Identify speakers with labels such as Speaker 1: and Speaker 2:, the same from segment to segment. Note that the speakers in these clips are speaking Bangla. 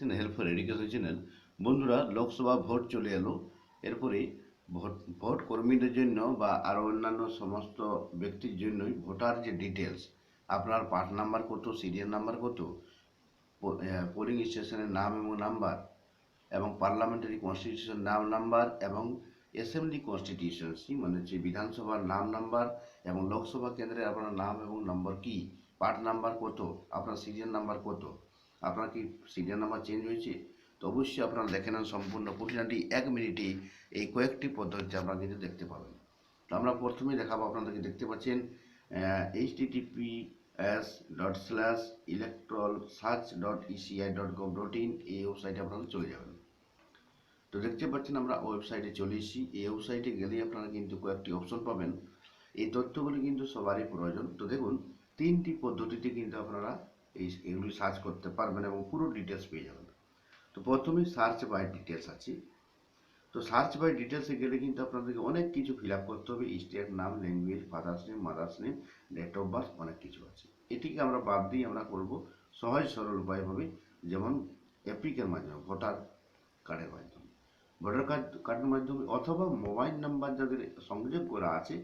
Speaker 1: দেখছেন হেল্প ফর এডুকেশন চ্যানেল বন্ধুরা, লোকসভা ভোট চলে এলো। এরপরে ভোট ভোট কর্মীদের জন্য বা আরও অন্যান্য সমস্ত ব্যক্তির জন্যই ভোটার যে ডিটেলস আপনার পার্ট নাম্বার কত সিরিয়াল নাম্বার কত পোলিং স্টেশনের নাম এবং নাম্বার এবং পার্লামেন্টারি কনস্টিটিউশন নাম নাম্বার এবং অ্যাসেম্বলি কনস্টিটিউশনসি মানে যে বিধানসভার নাম নাম্বার এবং লোকসভা কেন্দ্রে আপনার নাম এবং নম্বর কি পার্ট নাম্বার কত, আপনার সিরিয়াল নাম্বার কত। আপনার কি সিরিয়াল নাম্বার চেঞ্জ হয়েছে? তো অবশ্যই আপনারা দেখে নেন সম্পূর্ণ খুঁটিনাটি এক মিনিটে এই কয়েকটি পদ্ধতি আপনারা কিন্তু দেখতে পাবেন। তো আমরা প্রথমেই দেখাবো আপনাদেরকে দেখতে পাচ্ছেন H TTP S dot slash electoral search dot ECI dot gov dot in এই ওয়েবসাইটে আপনারা চলে যাবেন। তো দেখতে পাচ্ছেন আমরা ওয়েবসাইটে চলে এসেছি। এই ওয়েবসাইটে গেলেই আপনারা কিন্তু কয়েকটি অপশন পাবেন। এই তথ্যগুলি কিন্তু সবারই প্রয়োজন। তো দেখুন, তিনটি পদ্ধতিতে কিন্তু আপনারা এই এগুলি সার্চ করতে পারবেন এবং পুরো ডিটেলস পেয়ে যাবেন। তো প্রথমেই সার্চ বাই ডিটেলস আছে। তো সার্চ বাই ডিটেলসে গেলে কিন্তু আপনাদেরকে অনেক কিছু ফিল আপ করতে হবে। স্টেট নাম language father's name mother's name date of birth অনেক কিছু আছে। এটিকে আমরা বাদ দিয়ে আমরা করব সহজ সরল উপায়ভাবে, যেমন অ্যাপ্লিকের মাধ্যমে ভোটার কার্ডের মাধ্যমে। ভোটার কার্ড কার্ডের মাধ্যমে অথবা মোবাইল নাম্বার যাদের সংযোগ করা আছে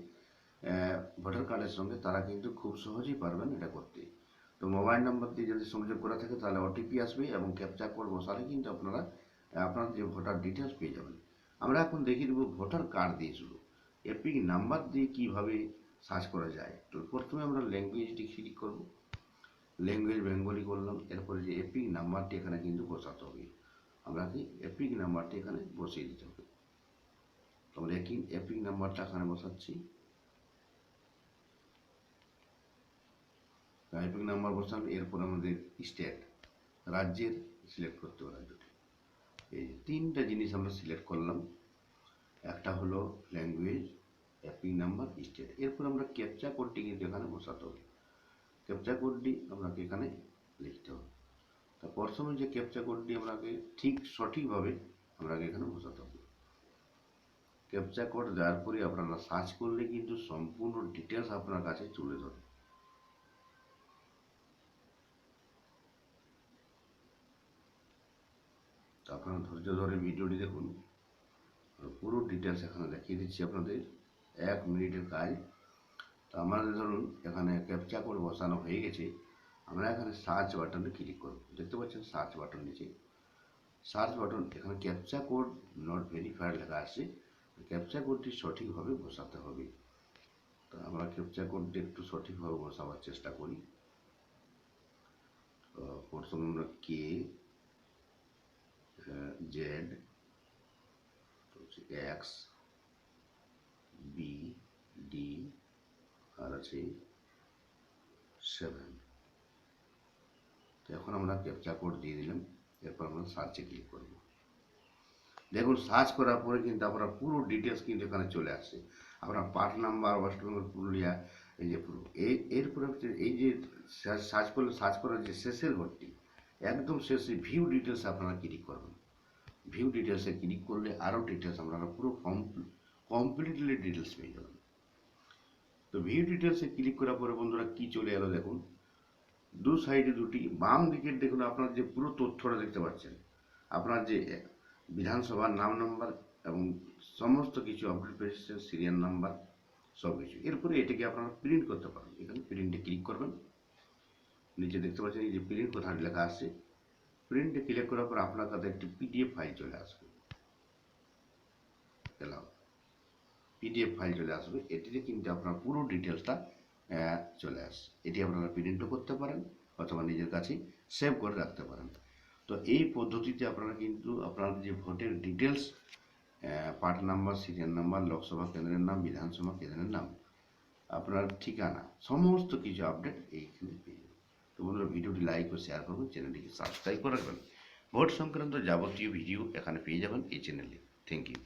Speaker 1: ভোটার কার্ডের সঙ্গে তারা কিন্তু খুব সহজেই পারবেন এটা করতে। তো মোবাইল নাম্বার দিয়ে যদি সংযোগ করা থাকে, তাহলে ওটিপি আসবে এবং ক্যাপচা কোড বসালে কিন্তু আপনারা আপনার যে ভোটার ডিটেলস পেয়ে যাবেন। আমরা এখন দেখিয়ে দেবো ভোটার কার্ড দিয়ে শুরু। এপিক নাম্বার দিয়ে কীভাবে সার্চ করা যায়? তো প্রথমে আমরা ল্যাঙ্গুয়েজটি ক্লিক করব। ল্যাঙ্গুয়েজ বেঙ্গলি করলাম। এরপরে যে এপিক নাম্বারটি এখানে কিন্তু বসাতে হবে। আমরা কি এপিক নাম্বারটি এখানে বসিয়ে দিতে হবে। আমরা এপিক নাম্বারটা এখানে বসাচ্ছি? এপিক নাম্বার বসালাম এরপর আমাদের স্টেট রাজ্যের সিলেক্ট করতে হবে রাজ্যটি এই তিনটা জিনিস আমরা সিলেক্ট করলাম। একটা হলো ল্যাঙ্গুয়েজ অ্যাপিং নাম্বার স্টেট এরপর আমরা ক্যাপচা কোডটি কিন্তু এখানে বসাতে হবে। ক্যাপচা কোডটি আপনাকে এখানে লিখতে হবে। তা প্রথমে যে ক্যাপচা কোডটি আপনাকে ঠিক সঠিকভাবে আপনাকে এখানে বসাতে হবে। ক্যাপচা কোড দেওয়ার পরে আপনারা সার্চ করলে কিন্তু সম্পূর্ণ ডিটেলস আপনার কাছে চলে ধরে তো আপনারা ধৈর্য ধরে ভিডিওটি দেখুন। পুরো ডিটেলস এখানে দেখিয়ে দিচ্ছি আপনাদের। এক মিনিটের কাজ। তো আমাদের ধরুন, এখানে ক্যাপচা কোড বসানো হয়ে গেছে। আমরা এখানে সার্চ বাটনে ক্লিক করব। দেখতে পাচ্ছেন সার্চ বাটন নিচে। সার্চ বাটন এখানে ক্যাপচা কোড নট ভেরিফাইড লেখা আছে। ক্যাপচা কোডটি সঠিকভাবে বসাতে হবে। তো আমরা ক্যাপচা কোডটি একটু সঠিকভাবে বসাবার চেষ্টা করি। প্রথমে আমরা কে জেড, হচ্ছে এক্স, বি, ডি, আর আছে সেভেন। তো এখন আমরা ক্যাপচা কোড দিয়ে দিলাম, এরপর আমরা সার্চে ক্লিক করব। দেখুন, সার্চ করার পরে কিন্তু আপনার পুরো ডিটেলস কিন্তু এখানে চলে আসছে। আপনার পার্ট নাম্বার, ওয়েস্ট বেঙ্গল, পুরুলিয়া, এই যে পুরো। এই এরপরে হচ্ছে এই যে সার্চ করলে, সার্চ করার যে শেষের ঘরটি, একদম শেষে ভিউ ডিটেলস আপনারা ক্লিক করবেন। ভিউ ডিটেলসে ক্লিক করলে আরও ডিটেলস আপনারা পুরো কমপ্লিটলি ডিটেলস পেয়ে যাবেন তো ভিউ ডিটেলসে ক্লিক করার পরে বন্ধুরা কি চলে এলো দেখুন। দু সাইডে দুটি, বাম দিকের দেখুন আপনার যে পুরো তথ্যটা দেখতে পাচ্ছেন। আপনার যে বিধানসভার নাম নাম্বার এবং সমস্ত কিছু আপডেট পেয়েছে সিরিয়াল নাম্বার সব কিছু এরপরে এটাকে আপনারা প্রিন্ট করতে পারেন। এখানে প্রিন্টে ক্লিক করবেন। নিচে দেখতে পাচ্ছেন এই যে প্রিন্ট কথাটি লেখা আসছে প্রিন্টে ক্লিক করার পর আপনার কাছে একটি পিডিএফ ফাইল চলে আসবে। এলাও। পিডিএফ ফাইল চলে আসবে। এটিতে কিন্তু আপনার পুরো ডিটেলসটা চলে আসে এটি আপনারা প্রিন্টও করতে পারেন অথবা নিজের কাছে সেভ করে রাখতে পারেন। তো এই পদ্ধতিতে আপনারা কিন্তু আপনার যে ভোটের details part number serial number Lok Sabha কেন্দ্রের নাম, বিধানসভা কেন্দ্রের নাম, আপনার ঠিকানা, সমস্ত কিছু আপডেট এইখানে পেয়ে তো বন্ধুরা, ভিডিওটি লাইক ও শেয়ার করবেন চ্যানেলটিকে সাবস্ক্রাইব করে রাখবেন। ভোট সংক্রান্ত যাবতীয় ভিডিও এখানে পেয়ে যাবেন এই চ্যানেলে থ্যাংক ইউ